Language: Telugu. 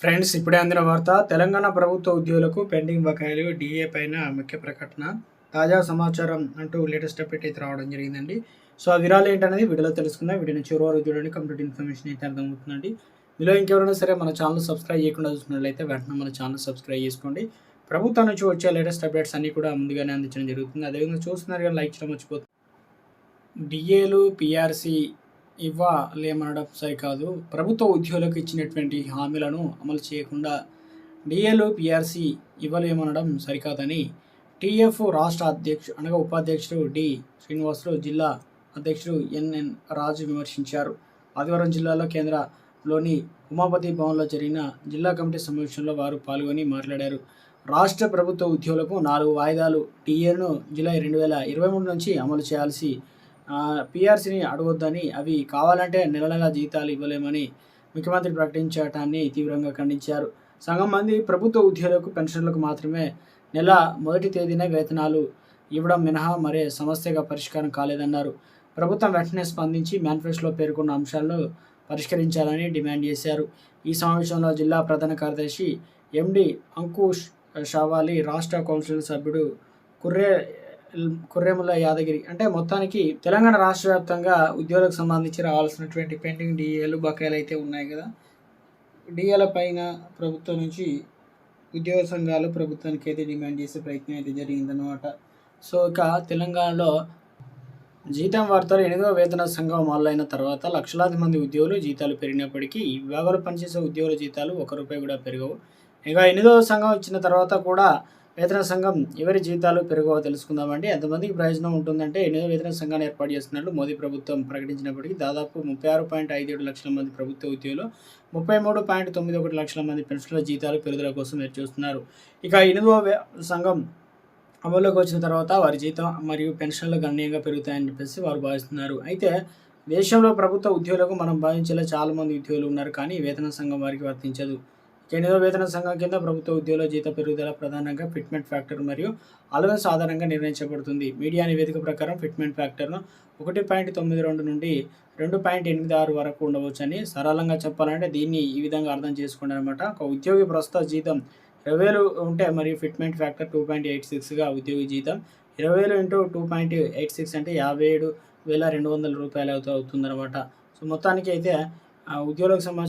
ఫ్రెండ్స్ ఇప్పుడే అందిన వార్త తెలంగాణ ప్రభుత్వ ఉద్యోగులకు పెండింగ్ బకాయిలు డిఏ పైన ముఖ్య ప్రకటన. తాజా సమాచారం అంటూ లేటెస్ట్ అప్డేట్ అయితే రావడం జరిగిందండి. సో ఆ విరాలు ఏంటనేది వీడియోలో తెలుసుకుందాం. వీడియోని చివరి వరకు చూడండి. కంప్లీట్ ఇన్ఫర్మేషన్ అయితే అర్థమవుతుందండి. మీలో ఇంకెవరైనా సరే మన ఛానల్ సబ్స్క్రైబ్ చేయకుండా చూసినట్లయితే వెంటనే మన ఛానల్ సబ్స్క్రైబ్ చేసుకోండి. ప్రభుత్వం నుంచి వచ్చే లేటెస్ట్ అప్డేట్స్ అన్ని కూడా ముందుగానే అందించడం జరుగుతుంది. అదేవిధంగా చూస్తున్నారు కానీ లైక్ చేయడం మర్చిపోతుంది డిఏలు పిఆర్సీ ఇవ్వలేమనడం సరికాదు. ప్రభుత్వ ఉద్యోగులకు ఇచ్చినటువంటి హామీలను అమలు చేయకుండా డిఏలు పిఆర్సి ఇవ్వలేమనడం సరికాదని టీఎఫ్ రాష్ట్ర అధ్యక్షుడు అనగా ఉపాధ్యక్షుడు డి. శ్రీనివాసులు జిల్లా అధ్యక్షుడు ఎన్ఎన్ రాజు విమర్శించారు. ఆదివారం జిల్లాలో కేంద్రలోని ఉమాపతి భవన్లో జరిగిన జిల్లా కమిటీ సమావేశంలో వారు పాల్గొని మాట్లాడారు. రాష్ట్ర ప్రభుత్వ ఉద్యోగులకు నాలుగు వాయిదాలు టీఏను జులై రెండు వేల ఇరవై మూడు నుంచి అమలు చేయాల్సి పిఆర్సీని అడగొద్దని అవి కావాలంటే నెల నెల జీతాలు ఇవ్వలేమని ముఖ్యమంత్రి ప్రకటించటాన్ని తీవ్రంగా ఖండించారు. సగం మంది ప్రభుత్వ ఉద్యోగులకు పెన్షన్లకు మాత్రమే నెల మొదటి తేదీన వేతనాలు ఇవ్వడం మినహా మరే సమస్యగా పరిష్కారం కాలేదన్నారు. ప్రభుత్వం వెంటనే స్పందించి మేనిఫెస్టోలో పేర్కొన్న అంశాలను పరిష్కరించాలని డిమాండ్ చేశారు. ఈ సమావేశంలో జిల్లా ప్రధాన కార్యదర్శి ఎండి అంకుష్ షావాలి రాష్ట్ర కౌన్సిల్ సభ్యుడు కుర్రే కుర్రెముల యాదగిరి. అంటే మొత్తానికి తెలంగాణ రాష్ట్ర వ్యాప్తంగా ఉద్యోగులకు సంబంధించి రావాల్సినటువంటి పెండింగ్ డిఏలు బకాయిలు అయితే ఉన్నాయి కదా. డిఏల పైన ప్రభుత్వం నుంచి ఉద్యోగ సంఘాలు ప్రభుత్వానికి అయితే డిమాండ్ చేసే ప్రయత్నం అయితే జరిగిందనమాట సో ఇక తెలంగాణలో జీతం వార్తలు ఎనిమిదవ వేతన సంఘం మొదలైన తర్వాత లక్షలాది మంది ఉద్యోగులు జీతాలు పెరిగినప్పటికీ ఈ పనిచేసే ఉద్యోగుల జీతాలు ఒక రూపాయి కూడా పెరగవు. ఇక ఎనిమిదవ సంఘం ఇచ్చిన తర్వాత కూడా వేతన సంఘం ఎవరి జీతాలు పెరగవో తెలుసుకుందామండి. ఎంతమందికి ప్రయోజనం ఉంటుందంటే ఎనిమిది వేతన సంఘాన్ని ఏర్పాటు చేస్తున్నట్లు మోదీ ప్రభుత్వం ప్రకటించినప్పటికీ దాదాపు ముప్పై ఆరు పాయింట్ ఐదు ఏడు లక్షల మంది ప్రభుత్వ ఉద్యోగులు ముప్పై మూడు పాయింట్ తొమ్మిది ఒకటి లక్షల మంది పెన్షన్ల జీతాలు పెరుగుదల కోసం చూస్తున్నారు. ఇక ఎనిమిదవ సంఘం అమల్లోకి వచ్చిన తర్వాత వారి జీతం మరియు పెన్షన్లు గణనీయంగా పెరుగుతాయని చెప్పేసి వారు భావిస్తున్నారు. అయితే దేశంలో ప్రభుత్వ ఉద్యోగులకు మనం భావించేలా చాలా మంది ఉద్యోగులు ఉన్నారు కానీ వేతన సంఘం వారికి వర్తించదు. ఎనిమిదో వేతన సంఘం కింద ప్రభుత్వ ఉద్యోగుల జీత పెరుగుదల ప్రధానంగా ఫిట్మెంట్ ఫ్యాక్టర్ మరియు అలవెన్స్ ఆధారంగా నిర్ణయించబడుతుంది. మీడియా నివేదిక ప్రకారం ఫిట్మెంట్ ఫ్యాక్టర్ను ఒకటి పాయింట్ తొమ్మిది రెండు నుండి రెండు పాయింట్ ఎనిమిది ఆరు వరకు ఉండవచ్చని సరళంగా చెప్పాలంటే దీన్ని ఈ విధంగా అర్థం చేసుకోండి అనమాట ఒక ఉద్యోగి ప్రస్తుత జీతం ఇరవై వేలు ఉంటే మరి fitment factor two point eight సిక్స్గా ఉద్యోగి జీతం ఇరవై వేలు into two point eight six అంటే యాభై ఏడు వేల రెండు వందల రూపాయలు అవుతూ అవుతుందన్నమాట. సో మొత్తానికి అయితే ఆ ఉద్యోగులకు సంబంధించి